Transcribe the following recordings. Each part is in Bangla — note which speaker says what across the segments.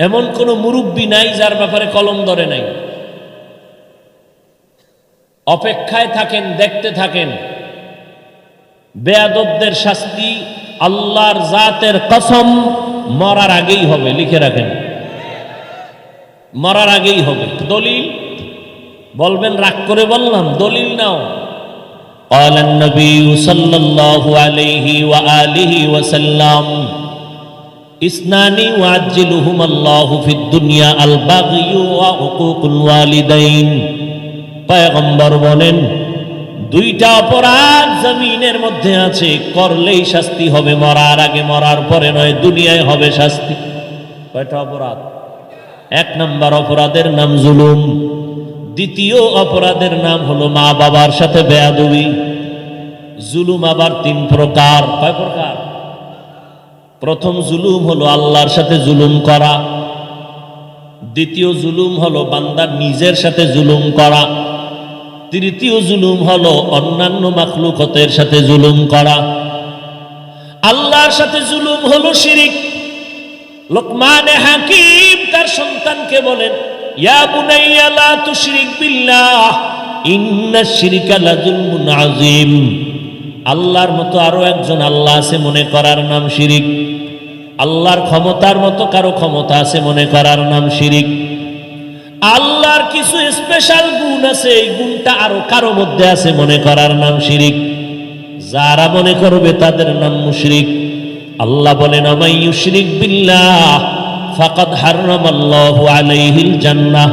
Speaker 1: এমন কোনো মুরব্বী নাই যার ব্যাপারে কলম ধরে নাই অপেক্ষায় থাকেন দেখতে থাকেন বেয়াদবদের শাস্তি আল্লাহর জাতের কসম মরার আগেই হবে লিখে রাখেন মরার আগেই হবে দলিল বলবেন রাগ করে বললাম দলিল নাও قال النبي صلى الله عليه وآله وسلم ইসনানি ওয়াজ্জিলুহুম আল্লাহু ফিদ দুনিয়া আল বাগিয়ু ওয়া হুকুকুল পয়গম্বর বলেন, দুইটা অপরাধ জমিনের মধ্যে আছে, করলেই শাস্তি হবে, মরার আগে মরার পরে নয়, দুনিয়ায় হবে শাস্তি। কয়টা অপরাধ? এক নম্বর অপরাধের নাম জুলুম। দ্বিতীয় অপরাধের নাম হলো মা বাবার সাথে বেয়াদবি। জুলুম আবার তিন প্রকার। কয় প্রকার? প্রথম জুলুম হলো আল্লাহর সাথে জুলুম করা। দ্বিতীয় জুলুম হলো বান্দার নিজের সাথে জুলুম করা। তৃতীয় জুলুম হলো অন্যান্য মাখলুকতের সাথে জুলুম করা। আল্লাহর সাথে জুলুম হলো শিরিক। লোকমানে হাকিম তার সন্তানকে বলেন, ইয়া শিরকা আল্লাহর মতো আরও একজন আল্লাহ আছে মনে করার নাম শিরিক। আল্লাহর ক্ষমতার মতো কারও ক্ষমতা আছে মনে করার নাম শিরিক। আল্লাহর কিছু স্পেশাল গুণ আছে, এই গুণটা আরও কারও মধ্যে আছে মনে করার নাম শিরিক। যারা মনে করবে তাদের নাম মুশরিক। আল্লাহ বলেন আমাই ইউশরিক বিল্লাহ, ফাকাদ হারামাল্লাহু আলাইহিল জান্নাহ।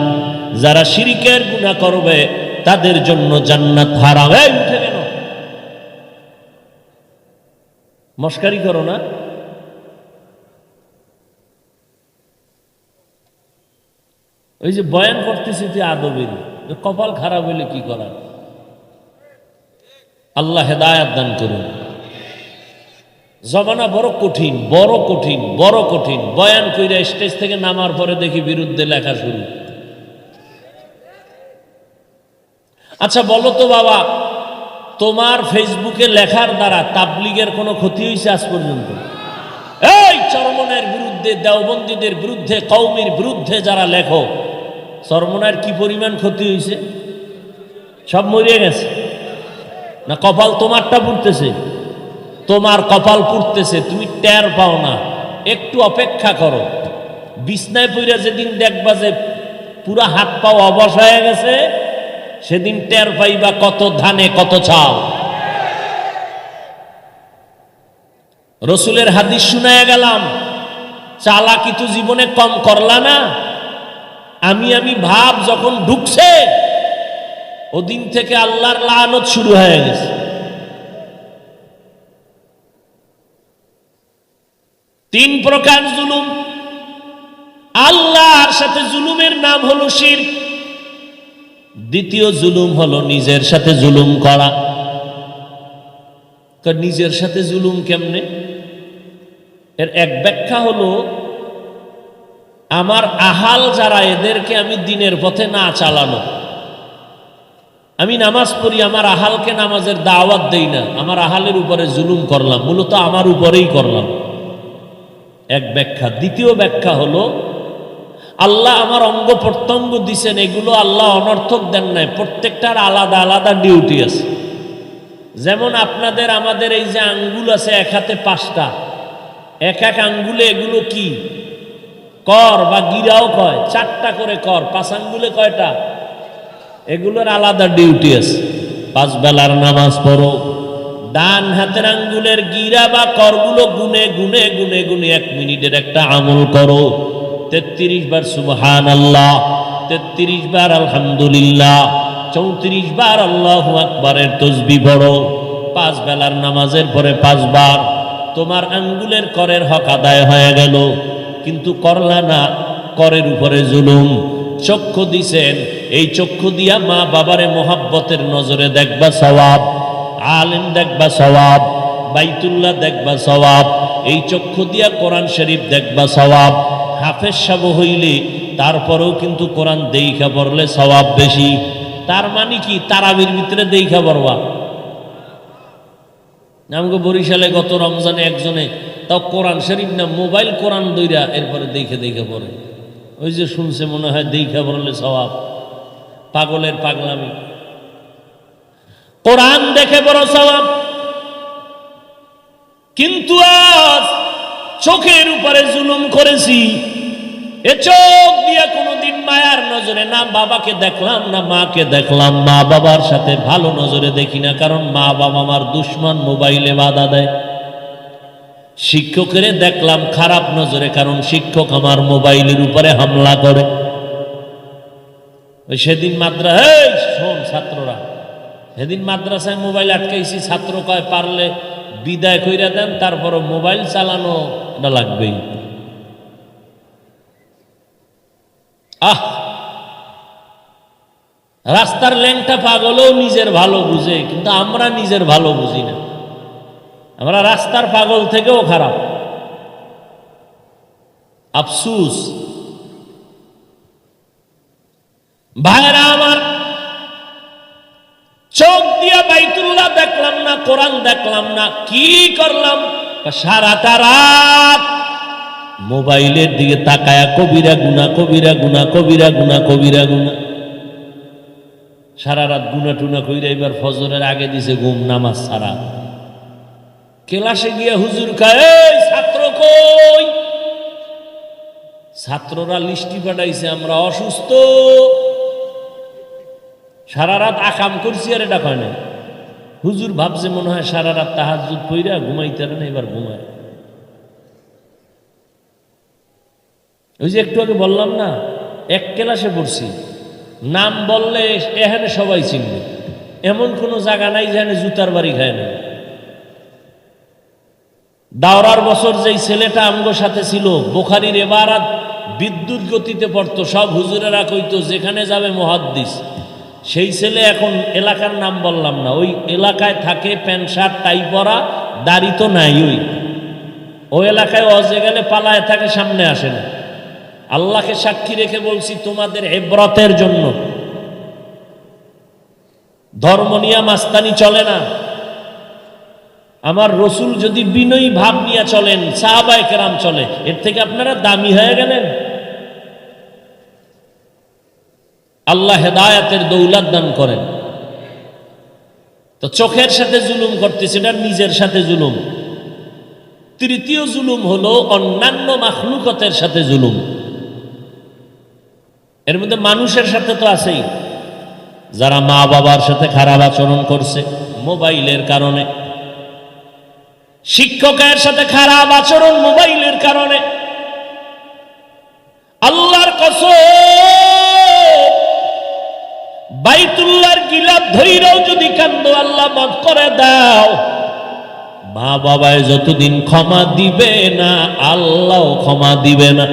Speaker 1: যারা শিরিকের গুনাহ করবে, তাদের জন্য জান্নাত হারাম। এই, উঠে কেন মস্কারি করো না। ওই যে বয়ান করতেছি যে আদবের। কপাল খারাপ হইলে কি করার? আল্লাহ হেদায়াত দান করুন। জমানা বড় কঠিন বড় কঠিন বড় কঠিন। বয়ান কইরা স্টেজ থেকে নামার পরে দেখি বিরুদ্ধে লেখা শুরু। আচ্ছা বলো তো বাবা, তোমার ফেসবুকে লেখার দ্বারা তাবলিগের কোনো ক্ষতি হয়েছে আজ পর্যন্ত? এই চরমনের বিরুদ্ধে, দেওবন্দীদের বিরুদ্ধে কৌমির বিরুদ্ধে যারা লেখো চরমনের কি পরিমাণ ক্ষতি হয়েছে সব মরিয়ে গেছে। না কপাল তোমারটা পুড়তেছে? তোমার কপাল পুড়তেছে, তুমি টের পাও না। একটু অপেক্ষা করো। বিছনায় পইরা যেদিন দেখবা যে পুরা হাত পাও অবশ হয়ে গেছে, সেদিন টের পাইবা কত ধানে, কত চাও রসুলের হাদিস শুনায় গেলাম, চালাকি তো জীবনে কম করলা না? আমি আমি ভাব যখন ঢুকছে, ওদিন থেকে আল্লাহর লানত শুরু হয়ে গেছে। তিন প্রকার জুলুম। আল্লাহর সাথে জুলুমের নাম হলো শির। দ্বিতীয় জুলুম হলো নিজের সাথে জুলুম করা। নিজের সাথে জুলুম কেমনে? এর এক ব্যাখ্যা হলো আমার আহাল যারা, এদেরকে আমি দিনের পথে না চালানো। আমি নামাজ পড়ি, আমার আহালকে নামাজের দাওয়াত দেই না। আমার আহালের উপরে জুলুম করলাম, মূলত আমার উপরেই করলাম। এক ব্যাখ্যা। দ্বিতীয় ব্যাখ্যা হলো, আল্লাহ আমার অঙ্গ প্রত্যঙ্গ দিছেন, এগুলো আল্লাহ অনর্থক দেন নাই। প্রত্যেকটার আলাদা আলাদা ডিউটি আছে। যেমন আপনাদের, আমাদের এই যে আঙ্গুল আছে এক হাতে পাঁচটা, এক এক আঙ্গুলে এগুলো কি? কর বা গিরাও কয়, চারটা করে কর, পাঁচ আঙ্গুলে কয়টা? এগুলোর আলাদা ডিউটি আছে। পাঁচ বেলার নামাজ পড়ো। ডান হাতের আঙ্গুলের গিরা বা করগুলো গুনে গুনে গুনে গুনে এক মিনিটের একটা আমল করো। তেত্রিশ বার সুবহান আল্লাহ তেত্রিশ বার আলহামদুলিল্লাহ, চৌত্রিশ বার আল্লাহ আকবরের তসবি পড়ো। পাঁচ বেলার নামাজের পরে পাঁচবার তোমার আঙ্গুলের করের হক আদায় হয়ে গেল। কিন্তু করলা না, করের উপরে জুলুম। চক্ষু দিছেন, এই চক্ষু দিয়া মা বাবারে মোহাব্বতের নজরে দেখবা সওয়াব, আলেম দেখবা সওয়াব, বাইতুল্লাহ দেখবা সওয়াব, এই চক্ষু দিয়া কোরআন শরীফ দেখবা সওয়াব। হাফেজ সাব হইলে তারপরেও কিন্তু কোরআন দেইখা পড়লে সওয়াব বেশি। তার মানে কি? তারাবির ভিতরে দেইখা পড়বা। আমাকে বরিশালে গত রমজানে একজনে তাও কোরআন শরীফ না মোবাইল কোরআন দইরা এরপরে দেখে দেখে পড়ে। ওই যে শুনছে মনে হয় দেখে বললে স্বভাব পাগলের পাগলামি। কোরআন দেখে বড় স্বভাব কিন্তু আজ চোখের উপরে জুলুম করেছি। এ চোখ দিয়ে কোনোদিন মায়ার নজরে না বাবাকে দেখলাম, না মাকে দেখলাম। মা বাবার সাথে ভালো নজরে দেখি না, কারণ মা বাবা আমার দুশ্মন, মোবাইলে বাধা দেয়। শিক্ষকের দেখলাম খারাপ নজরে, কারণ শিক্ষক আমার মোবাইলের উপরে হামলা করে। ওই সেদিন মাদ্রা এই, শোন ছাত্ররা, সেদিন মাদ্রাসায় মোবাইল আটকাইছি, ছাত্র কয়, পারলে বিদায় কইরা দেন, তারপরও মোবাইল চালানো এটা লাগবেই। আহ! রাস্তার ল্যাংটা পাগলও নিজের ভালো বুঝে, কিন্তু আমরা নিজের ভালো বুঝি না। আমরা রাস্তার পাগল থেকেও খারাপ। আফসুস। ভাইরা আমার, চোখ দিয়া বাইতুল্লাহ দেখলাম না, কোরআন দেখলাম না, কি করলাম? সারাটা রাত মোবাইলের দিকে তাকায়া, কবিরা গুনা কবিরা গুনা কবিরা গুনা কবিরা গুনা। সারা রাত গুনা টুনা কইরা এবার ফজরের আগে দিছে ঘুম, নামাজ সারা কেলাসে গিয়া হুজুর খায় ছাত্র কই? ছাত্ররা লিস্টি পাঠাইছে, আমরা অসুস্থ। সারা রাত আকাম করছি আর এটা না হুজুর ভাবছে মনে হয় সারা রাত তাহাজুদ পইরা ঘুমাইতে না, এবার ঘুমায়। ওই যে একটু আগে বললাম না, এক ক্লাসে পড়ছি। নাম বললে এখানে সবাই চিনবে। এমন কোনো জায়গা নাই যেখানে জুতার বাড়ি খায় না দাওরার বছর যেই ছেলেটা আমগো সাথে ছিল, বোখারির এবারাত বিদ্যুৎ গতিতে পড়তো, সব হুজুরেরা কইতো, যেখানে যাবে মহাদ্দিস। সেই ছেলে এখন এলাকার নাম বললাম না, ওই এলাকায় থাকে প্যান্ট, শার্ট, টাই পরা, দাড়ি তো নাই ওই। ওই এলাকায় অজে গেলে পালায় থাকে, সামনে আসে না। আল্লাহকে সাক্ষী রেখে বলছি, তোমাদের এব্রতের জন্য ধর্ম নিয়ে মাস্তানি চলে না। আমার রসুল যদি বিনয়ী ভাব নিয়ে চলেন, সাহাবায় কেরাম চলে, এর থেকে আপনারা দামি হয়ে গেলেন। আল্লাহ হেদায়াতের দৌলাত দান করেন। তো চোখের সাথে জুলুম করতেছে, এটা নিজের সাথে জুলুম। তৃতীয় জুলুম হলো অন্যান্য মাখলুকতের সাথে জুলুম। এর মধ্যে মানুষের সাথে তো আছেই। যারা মা বাবার সাথে খারাপ আচরণ করছে, মোবাইলের কারণে। শিক্ষকের সাথে খারাপ আচরণ মোবাইলের কারণে। আল্লাহর কসম, বাইতুল্লাহর গিলাপ ধৈরাও যদি কান্দ, আল্লাহ মাফ করে দাও। মা বাবায় যতদিন ক্ষমা দিবে না, আল্লাহ ক্ষমা দিবে না।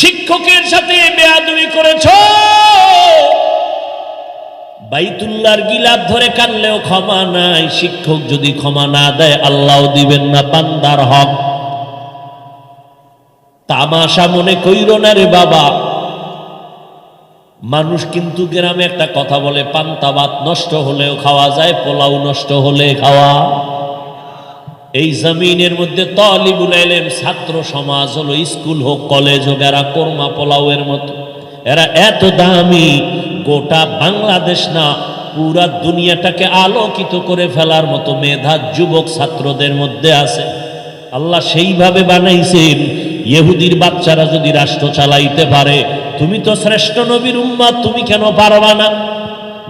Speaker 1: শিক্ষকের সাথে বেয়াদবি করেছ? বাইতুল্লাহর গিলাপ ধরে কানলেও ক্ষমা নাই। শিক্ষক যদি ক্ষমা না দেয় আল্লাহ দিবেন না বান্দার হক। তামাশা মনে কইর না রে বাবা। মানুষ কিন্তু গ্রামে একটা কথা বলে, পান্তা ভাত নষ্ট হলেও খাওয়া যায়, পোলাও নষ্ট হলে খাওয়া। এই জমিনের মধ্যে তলিবুল এলেম ছাত্র সমাজ হলো, স্কুল হোক, কলেজ হোক, এরা কোরমা পোলাওয়ের মতো। এরা এত দামি গোটা বাংলাদেশ না, পুরা দুনিয়াটাকে আলোকিত করে ফেলার মতো মেধা যুবক ছাত্রদের মধ্যে আছে। আল্লাহ সেইভাবে বানাইছেন, ইহুদির বাচ্চারা যদি রাষ্ট্র চালাইতে পারে, তুমি তো শ্রেষ্ঠ নবীর উম্মা তুমি কেন পারবা না?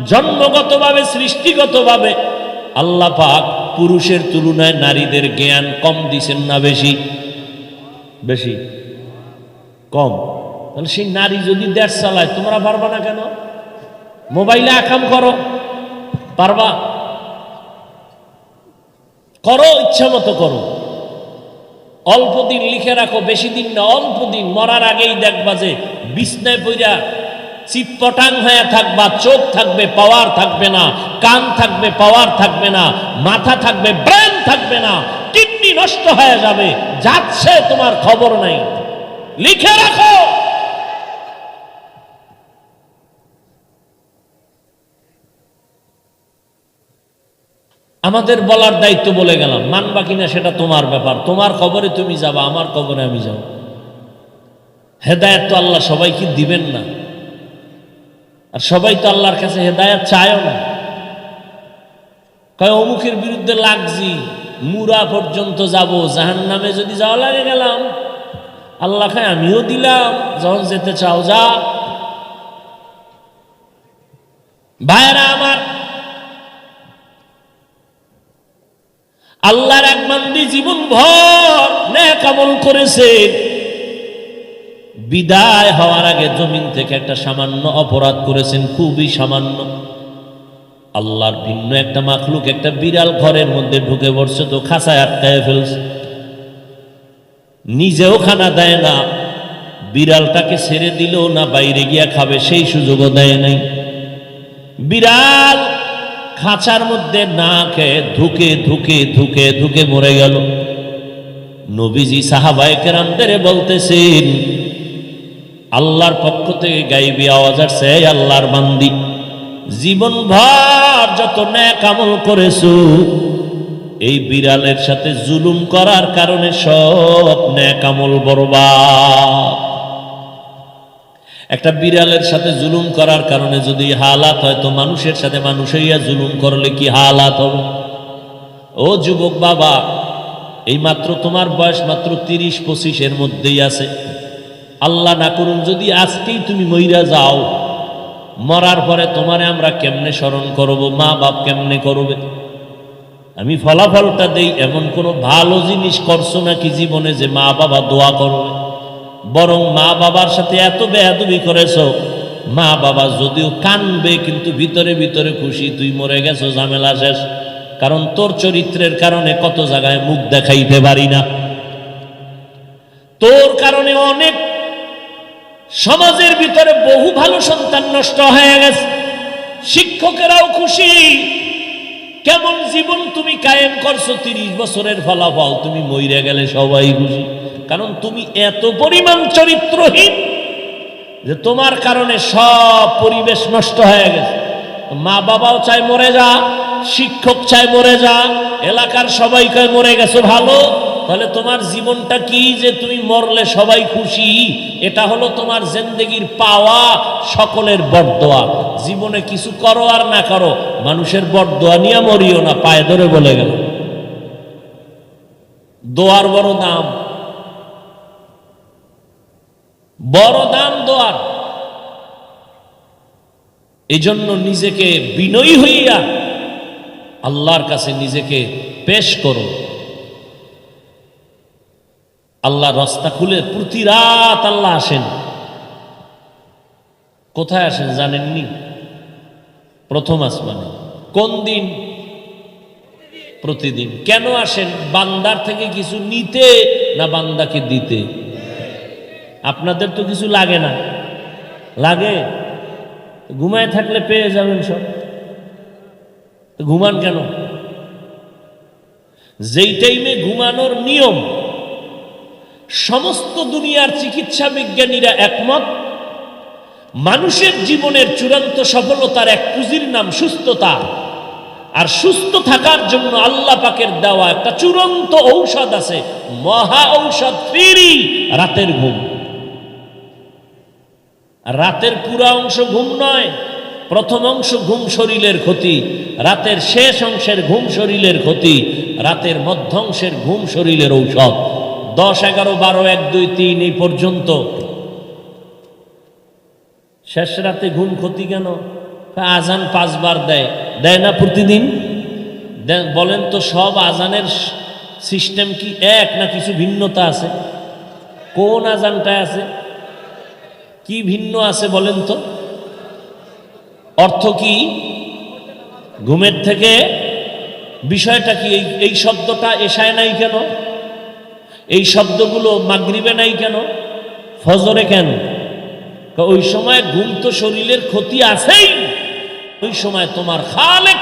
Speaker 1: জন্মগতভাবে, সৃষ্টিগতভাবে। আল্লাহ পাক পুরুষের তুলনায় নারীদের জ্ঞান কম দিছেন না বেশি? বেশি? কম। তাহলে সেই নারী যদি দেশ চালায়, তোমরা পারবা না কেন? মোবাইলে আকাম করো, পারবা? করো, ইচ্ছা মতো করো। অল্প দিন লিখে রাখো, বেশি দিন না, অল্প দিন। মরার আগেই দেখবা যে বিছনায় পইরা চিৎপটাং হয়ে থাকবা, চোখ থাকবে, পাওয়ার থাকবে না, কান থাকবে, পাওয়ার থাকবে না, মাথা থাকবে, ব্রেন থাকবে না, কিডনি নষ্ট হয়ে যাবে, যাচ্ছে তোমার খবর নাই। লিখে রাখো! আমাদের বলার দায়িত্ব বলে গেলাম। মানবা কিনা সেটা তোমার ব্যাপার। তোমার খবরে তুমি যাবা, আমার খবরে আমি যাব। হেদায়ত তো আল্লাহ সবাইকে দিবেন না। আর সবাই তো আল্লাহর কাছে হেদায়ত চায়ও না। কয়, অমুকের বিরুদ্ধে লাগছি, মুরা পর্যন্ত যাব জাহান নামে যদি যাওয়া লাগে গেলাম। আল্লাহ খায় আমিও দিলাম, যখন যেতে চাও যা। ভাইরা আমার আল্লাহর এক মান্দি জীবন ভর ন্যাক আমল করেছেন বিদায় হওয়ার আগে জমিন থেকে একটা সামান্য অপরাধ করেছেন, খুবই সামান্য। আল্লাহর ভিন্ন একটা মাখলুক, একটা বিড়াল ঘরের মধ্যে ঢুকে পড়ছে, তো খাঁচায় আটকায় ফেলছে। নিজেও খানা দেয় না, বিড়ালটাকে ছেড়ে দিলেও না, বাইরে গিয়া খাবে, সেই সুযোগও দেয় নাই। বিড়াল খাঁচার মধ্যে না খেয়ে ধুকে ধুকে ধুকে ধুকে মরে গেল। নবীজি সাহাবায়ে কেরামদের বলতেছেন, আল্লাহর পক্ষ থেকে গাইবি আওয়াজ আসছে আল্লাহর বান্দি জীবন ভর যত ন্যাক আমল করেছ, এই বিড়ালের সাথে জুলুম করার কারণে সব ন্যাক আমল বরবাদ। একটা বিড়ালের সাথে জুলুম করার কারণে যদি হালাত হয়, তো মানুষের সাথে মানুষ হইয়া জুলুম করলে কি হালাত হবে? ও যুবক বাবা এই মাত্র তোমার বয়স মাত্র তিরিশ পঁচিশের মধ্যেই আছে। আল্লাহ না করুন, যদি আজকেই তুমি মইরা যাও, মরার পরে তোমারে আমরা কেমনে স্মরণ করব? মা বাপ কেমনে করবে? আমি ফলাফলটা দেই, এমন কোনো ভালো জিনিস করছ নাকি জীবনে যে মা বাবা দোয়া করবে? বরং মা বাবার সাথে এত বেয়াদুবি করেছ, মা বাবা যদিও কানবে, কিন্তু ভিতরে ভিতরে খুশি, তুই মরে গেছো, ঝামেলা শেষ। কারণ তোর চরিত্রের কারণে কত জায়গায় মুখ দেখাইতে পারি না। তোর কারণে অনেক সমাজের ভিতরে বহু ভালো সন্তান নষ্ট হয়ে গেছে। শিক্ষকেরাও খুশি কেমন জীবন তুমি কায়েম করছ? তিরিশ বছরের ফলাফল তুমি মইরে গেলে সবাই খুশি। কারণ তুমি এত পরিমাণ চরিত্রহীন যে তোমার কারণে সব পরিবেশ নষ্ট হয়ে গেছে। মা বাবাও চায় মরে যা, শিক্ষক চায় মরে যা, এলাকার সবাই কয় মরে গেছে ভালো? তাহলে তোমার জীবনটা কি যে তুমি মরলে সবাই খুশি? এটা হলো তোমার জিন্দগির পাওয়া সকলের বরদোয়া। জীবনে কিছু করো আর না করো, মানুষের বরদোয়া নিয়ে মরিও না, পায়ে ধরে বলে গেল। দোয়ার বড় দাম। বড় দাম দোয়ার। এই জন্য নিজেকে বিনয়ী হইয়া আল্লাহর কাছে নিজেকে পেশ করো। আল্লাহ রাস্তা খুলে প্রতি রাত আল্লাহ আসেন। কোথায় আসেন জানেননি? প্রথম আসমানে। কোন দিন? প্রতিদিন। কেন আসেন? বান্দার থেকে কিছু নিতে না বান্দাকে দিতে? আপনাদের তো কিছু লাগে না। লাগে? ঘুমায় থাকলে পেয়ে যাবেন সব। ঘুমান কেন? যেই টাইমে ঘুমানোর নিয়ম সমস্ত দুনিয়ার চিকিৎসা বিজ্ঞানীরা একমত। মানুষের জীবনের চূড়ান্ত সফলতার এক পুঁজির নাম সুস্থতা। আর সুস্থ থাকার জন্য আল্লাহ পাকের দেওয়া একটা চূড়ান্ত ঔষধ আছে, মহা ঔষধ ফিরি, রাতের ঘুম। রাতের পুরা অংশ ঘুম নয়, প্রথম অংশ ঘুম শরীরের ক্ষতি, রাতের শেষ অংশের ঘুম শরীরের ক্ষতি, রাতের মধ্য অংশের ঘুম শরীরের ঔষধ। দশ, এগারো, বারো, এক, দুই, তিন, এই পর্যন্ত। শেষ রাতে ঘুম ক্ষতি কেন? আজান পাঁচবার দেয়। দেয় না প্রতিদিন? বলেন তো সব আজানের সিস্টেম কি এক না কিছু ভিন্নতা আছে? কোন আজানটা আছে? কি ভিন্ন আছে বলেন তো? অর্থ কি? ঘুমের থেকে বিষয়টা কি? এই শব্দটা এসায় নাই কেন? এই শব্দগুলো মাগরিবে নাই কেন? ফজরে কেন? ওই সময় ঘুম তো শরীরের ক্ষতি আছেই। ওই সময় তোমার খালেক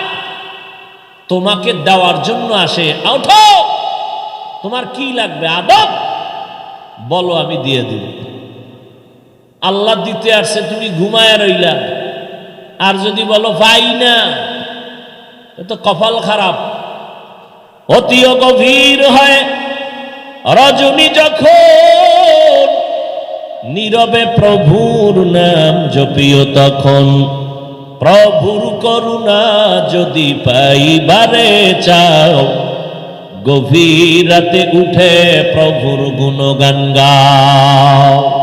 Speaker 1: তোমাকে দেওয়ার জন্য আসে। ওঠো! তোমার কি লাগবে? আদব? বলো, আমি দিয়ে দিব। আল্লাহ দিতে আসছে, তুমি ঘুমায় রইলা। আর যদি বলো, পাই না তো কপাল খারাপ। অতিও গভীর হয়। রজনী যখন নীরবে প্রভুর নাম জপিও তখন, প্রভুর করুণা যদি পাইবারে চাও, গভীর রাতে উঠে প্রভুর গুণগান গাও।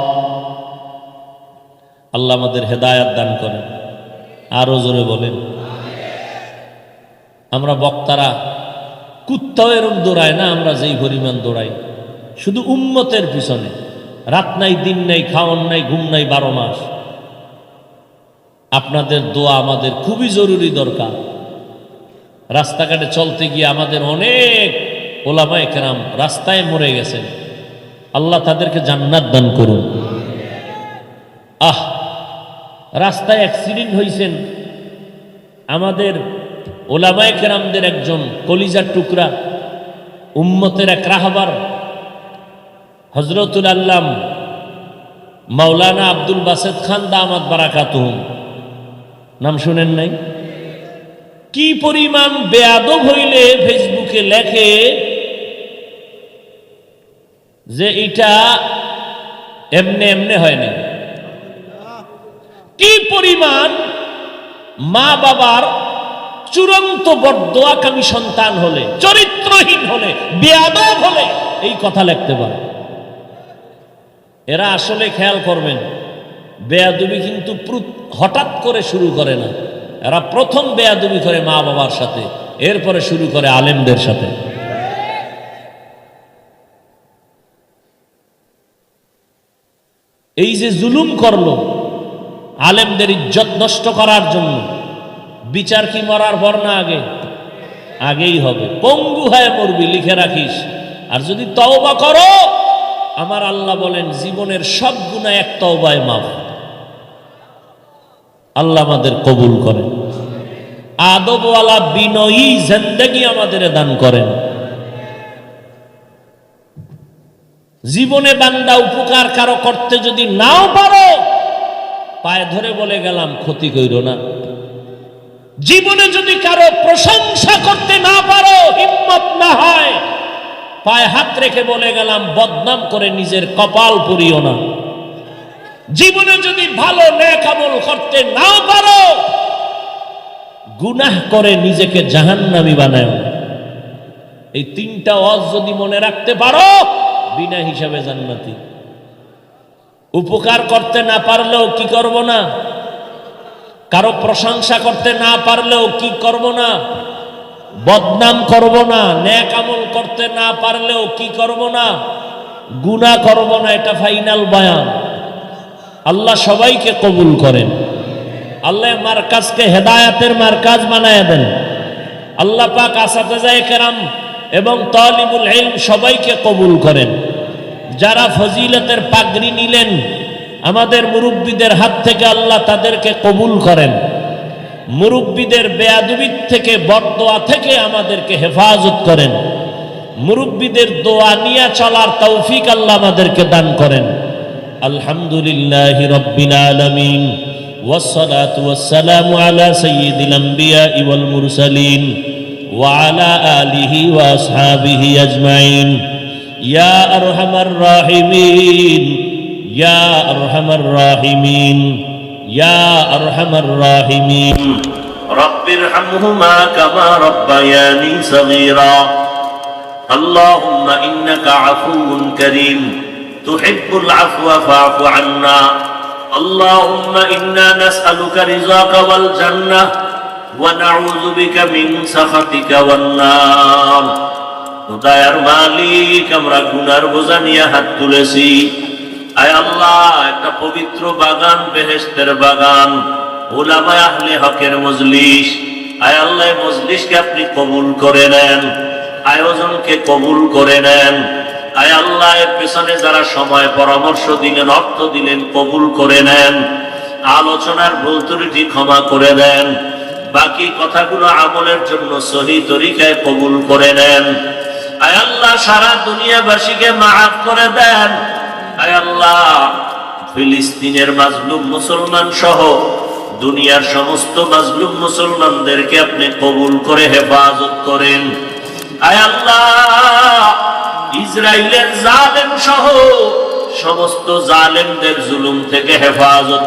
Speaker 1: আল্লাহ আমাদের হেদায়াত দান করেন। আরও জোরে বলেন। আমরা বক্তারা কুত্তাও এরম দৌড়ায় না, আমরা যেই পরিমাণ দৌড়াই। শুধু উম্মতের পিছনে। রাত নাই, দিন নাই খাওয়ান নাই, ঘুম নাই, বারো মাস। আপনাদের দোয়া আমাদের খুবই জরুরি দরকার। রাস্তাঘাটে চলতে গিয়ে আমাদের অনেক ওলামায় কেরাম রাস্তায় মরে গেছেন। আল্লাহ তাদেরকে জান্নাত দান করুন। আহ, রাস্তায় অ্যাক্সিডেন্ট হয়েছেন আমাদের ওলামায় কেরামদের একজন কলিজার টুকরা, উম্মতের এক রাহবার। হজরতুল আল্লাম মাওলানা আব্দুল বাসেদ খান দামাত বারাকাতুহুম নাম শুনেন নাই? কি পরিমাণ বেয়াদব হইলে ফেসবুকে লেখে যে এটা এমনে এমনে হয় না কি পরিমাণ মা বাবার চূড়ান্ত বর্দোয়াকামী সন্তান হলে, চরিত্রহীন হলে, বেয়াদব হলে এই কথা লিখতে পারে? এরা আসলে খেয়াল করবেন, বেয়াদবি কিন্তু হঠাৎ করে শুরু করে না। এরা প্রথম বেয়াদবি করে মা বাবার সাথে, এরপরে শুরু করে আলেমদের সাথে। এই যে জুলুম করল, আলেমদের ইজ্জত নষ্ট করার জন্য, বিচার কি মরার পর না আগে? আগেই হবে। পঙ্গু হয়ে মরবি, লিখে রাখিস। আর যদি তওবা করো আমার আল্লাহ বলেন, জীবনের সব গুণা এক তওবায় মাফ। আল্লাহ আমাদের কবুল করেন। আদবওয়ালা বিনয়ী জিন্দেগি আমাদের দান করেন। জীবনে বান্দা উপকার কারও করতে যদি নাও পারো, পায়ে ধরে বলে গেলাম, ক্ষতি কইর না। জীবনে যদি কারও প্রশংসা করতে না পারো, হিম্মত না হয় পায়ে হাত রেখে বলে গেলাম, বদনাম করে নিজের কপাল পুরিও না। জীবনে যদি ভালো নেক করতে নাও পারো, গুনাহ করে নিজেকে জাহান্নামি বানায় এই তিনটা অজ যদি মনে রাখতে পারো, বিনা হিসাবে জান্নাতি। উপকার করতে না পারলেও কি করব না? কারও প্রশংসা করতে না পারলেও কি করব না? বদনাম করব না, ন্যাক আমল করতে না পারলেও কি করব না? গুনাহ করব না, এটা ফাইনাল বয়ান। আল্লাহ সবাইকে কবুল করেন। আল্লাহ মার্কাজকে হেদায়াতের মার্কাজ বানায় দেন। আল্লাহ পাক আসাতাজায় কেরাম এবং তালিবুল ইলম সবাইকে কবুল করেন। যারা ফজিলতের পাগড়ি নিলেন, আমাদের মুরব্বীদের হাত থেকে আল্লাহ তাদেরকে কবুল করেন। মুরব্বীদের বেয়াদুবির থেকে বরদোয়া থেকে আমাদেরকে হেফাজত করেন মুরব্বীদের দোয়া নিয়ে চলার তৌফিক আল্লাহ আমাদেরকে দান করেন আলহামদুলিল্লাহ রব্বিল আলামিন والصلاة والسلام على سيد الأنبياء والمرسلين وعلى آله وأصحابه أجمعين يا أرحم الراحمين يا أرحم الراحمين يا أرحم الراحمين رب ارحمهما كما ربياني صغيرا اللهم إنك عفو كريم تحب العفو فاعف عنا اللهم إنا نسألك رضاك والجنة ونعوذ بك من سخطك والنار দয়ার মালিক আমরা গুনার বোঝা নিয়ে হাত তুলেছি আয় আল্লাহ, একটা পবিত্র বাগান বেহেস্তের বাগান। ওলামায় আহলে হকের মজলিস। আয় আল্লাহ মজলিসকে আপনি কবুল করে নেন। আয়োজনকে কবুল করে নেন। আয় আল্লাহ, এর পেছনে যারা সময়, পরামর্শ দিলেন, অর্থ দিলেন, কবুল করে নেন। আলোচনার ভুল ত্রুটি ক্ষমা করে দেন। বাকি কথাগুলো আমলের জন্য সহি তরিকায় কবুল করে নেন। আয় আল্লাহ, সারা দুনিয়াবাসীকে মাফ করে দেন। ফিলিস্তিনের মাজলুম মুসলমান সহ দুনিয়ার সমস্ত মাজলুম মুসলমানদেরকে আপনি কবুল করে হেফাজত করেন। আয় আল্লাহ ইসরায়েলের জালেম সহ সমস্ত জালেমদের জুলুম থেকে হেফাজত